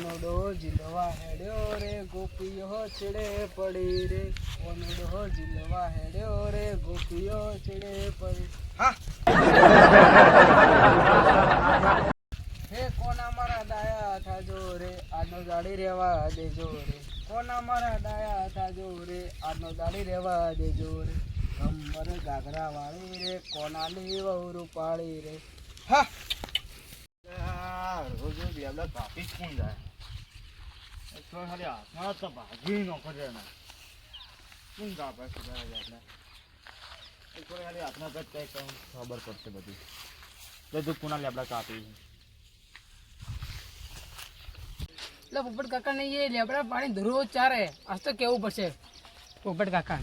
ઓનડો જીલવા હેડ્યો રે ગોપીઓ ચડે પડી રે ઓનડો જીલવા હેડ્યો રે ગોપીઓ ચડે પડી હા. હે કોના મારા ડાયા થાજો રે આનો દાડી રેવા દેજો રે કોના મારા ડાયા થાજો રે આનો દાડી રેવા દેજો રે કમર ગાઘરા વાળી રે કોનાની વહુ રૂપાળી રે. હા. રોજ બેવડા કાપી જ કોણ જાય? હાથમાં તો ભાજી નો કરે ને કોણ કાપે છે જાય એટલે એક વાર ખાલી હાથમાં કટ થાય તો ખબર પડશે બધી. તો તું લેબડા કાપી એટલે પોપટ કાકા ને એ લેબડા પાણી દરરોજ ચારે. આજ તો કેવું પડશે? પોપટ કાકા.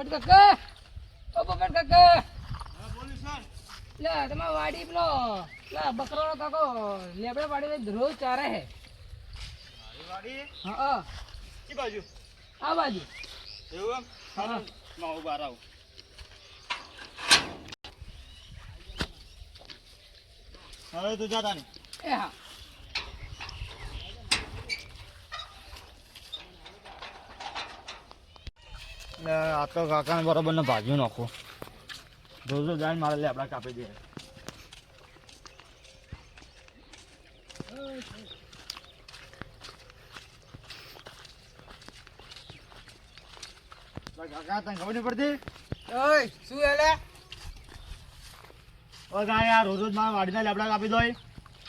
પોપટ કાકા ઓ પોપટ કાકા લે તમારા વાડી પેલો લે બકરો કાકો લેબડા પાડી ધરો ચારે હે. ઈ બાજુ. આ બાજુ. એવું હા માં ઊભા રહું હવે તું જાતા નહીં. એ હા. આ તો કાકાને બરોબર ને ભાજ્યું નાખો. રોજ રોજ જાય મારે લેબડા કાપી દે. કાકા તને ખબર નહીં પડતી? ઓય શું એલે ઓ ગાય આ રોજ રોજ મારા વાડીના લેબડા કાપી દો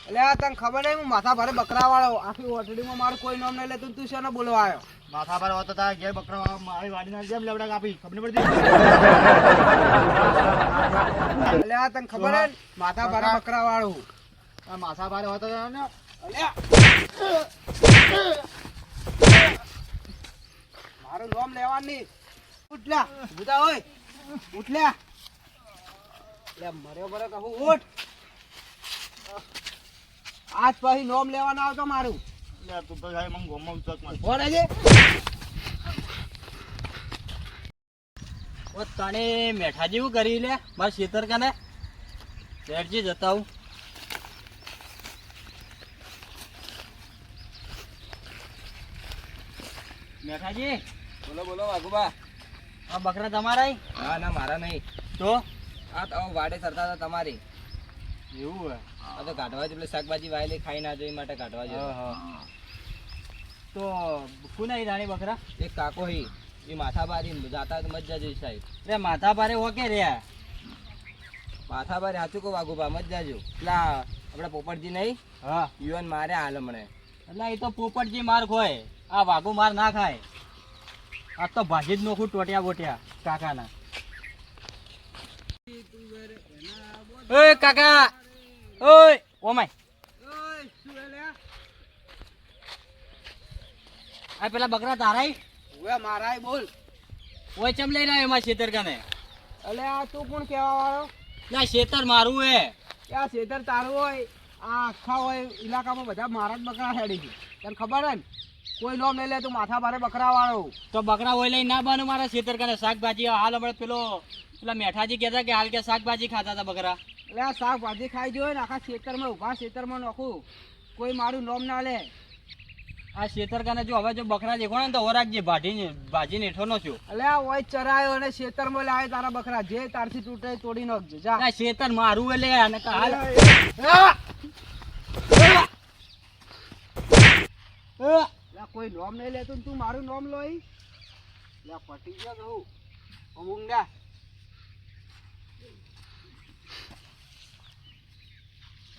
એટલે આ તને ખબર નહીં હું માથા ભારે બકરા વાળો આખી ઓટડીમાં મારું કોઈ નામ નહીં લેતું તું શેનો બોલવા આવ્યો માથા પર હોતો તા ઘેર બકરા મારી વાડીના જેમ લેવડા કાપી ખબર પડતી? એટલે આ તને ખબર હે માથા ભારે બકરા વાળું આ માથા ભારે હોતો તા ને મારું નામ લેવાની. ઉઠલા બુધા હોય. ઉઠલા. લ્યા લે મર્યો બરો કહું ઉઠ. આજ પછી નોમ લેવાના આવતો મારું. તું તો જાય મને ગોમમાં ઉચકમાં ઊભો રહેજે ઓ તને મેઠા જેવું કરી લે મારા શેતર કને. શેઠજી જતા હું મેઠાજી? બોલો બોલો વાઘુબા. આ બકરા તમારા હા ના મારા નહીં. તો? આ તો વાડે સરતા હતા તમારી. એવું હોય? આ તો કાઢવા જોઈએ શાકભાજી વાયેલી ખાઈ ના જોઈએ માટે કાઢવા જોઈએ તો કોના રાણી બકરા? એક કાકો હી. એ માથા બારી જાતા તો મજા સાહેબ. રે માથા ભારે ઓકે રે? માથા સાચું હાચું કો વાઘુબા મજા જો પેલા આપણા પોપટજી નહીં હા. યુવાન મારે હાલ હમણે. એટલે એ તો પોપટજી માર ખોય. આ વાઘુ માર ના ખાય. આ તો ભાજી જ નોખું ટોટ્યા બોટ્યા કાકાના. ઓય કાકા! ઓય ઓમાય. આ પેલા બકરા તારાય? ઓય મારા બોલ. ઓય ચમ લઈ રહ્યો એમાં શેતર કને? અલે આ તું કોણ કહેવા વાળો ના શેતર મારું હે. આ શેતર તારું હોય. આ આખા હોય ઇલાકામાં બધા મારા જ બકરા હેડી છે. તને ખબર હે કોઈ લોમ લઈ લે તું માથા ભારે બકરા વાળો તો બકરા હોય લઈ ના બાનું મારા શેતર કને શાકભાજી? હાલ હમણાં પેલો પેલા મેઠાજી કહેતા કે હાલ કે શાકભાજી ખાતા હતા બકરા. એટલે આ શાકભાજી ખાઈ જોઈએ ને આખા ખેતરમાં ઊભા ખેતરમાં નાખું. કોઈ મારું નોમ ના લે. આ શેતર કને જો હવે જો બકરા દેખો ને તો ઓરાકજે ભાજીને ભાજીને એઠો નો છું એટલે આ ઓય ચરાયો અને ખેતરમાં લાવે તારા બકરા. જે તારથી તૂટે તોડી નાખજો. જા. ના શેતર મારું એટલે અને તો હાલ. લા, કોઈ નોમ નહીં લેતું તું મારું નોમ લોઈ લા પટી ગયો કહું અમુક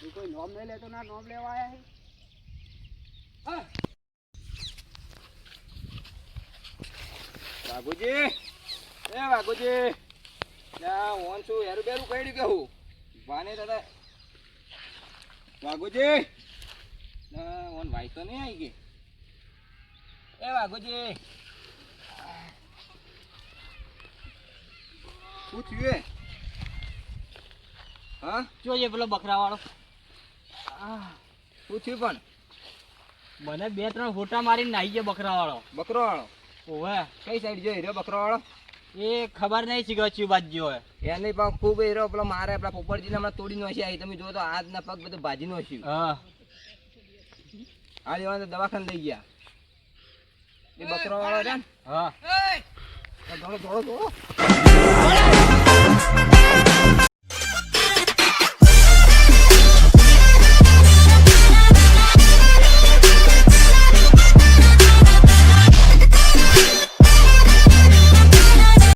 તું કોઈ નોમ નહીં લેતો, ના નોમ લેવા આવ્યા છે? હા. વાઘુજી. એ વાઘુજી. ત્યાં ઓન શું હેરું બેરું કહી કે હું? ભાને દાદા. વાઘુજી. ઓન ભાઈ તો નહીં આવી ગઈ. એ વાઘુજી. શું થયું હા? જોઈએ પેલો બકરા વાળો થયું પણ. મને બે ત્રણ ફોટા મારીને નાહી ગયો બકરા વાળો બકરો વાળો ઓવે. કઈ સાઈડ જોઈ રહ્યો બકરો વાળો એ ખબર નહીં શીખવા ચી બાજ ગયો હોય. એને પણ ખૂબ હીરો પેલો મારે આપણા પોપટજીને હમણાં તોડી નોશી આવી. તમે જો તો હાથ ના પગ બધું ભાજી નોશ્યું હા. આ લેવા દવાખાને લઈ ગયા. એ બકરો વાળો છે ને? હા. ધોળો ધોળો દોડો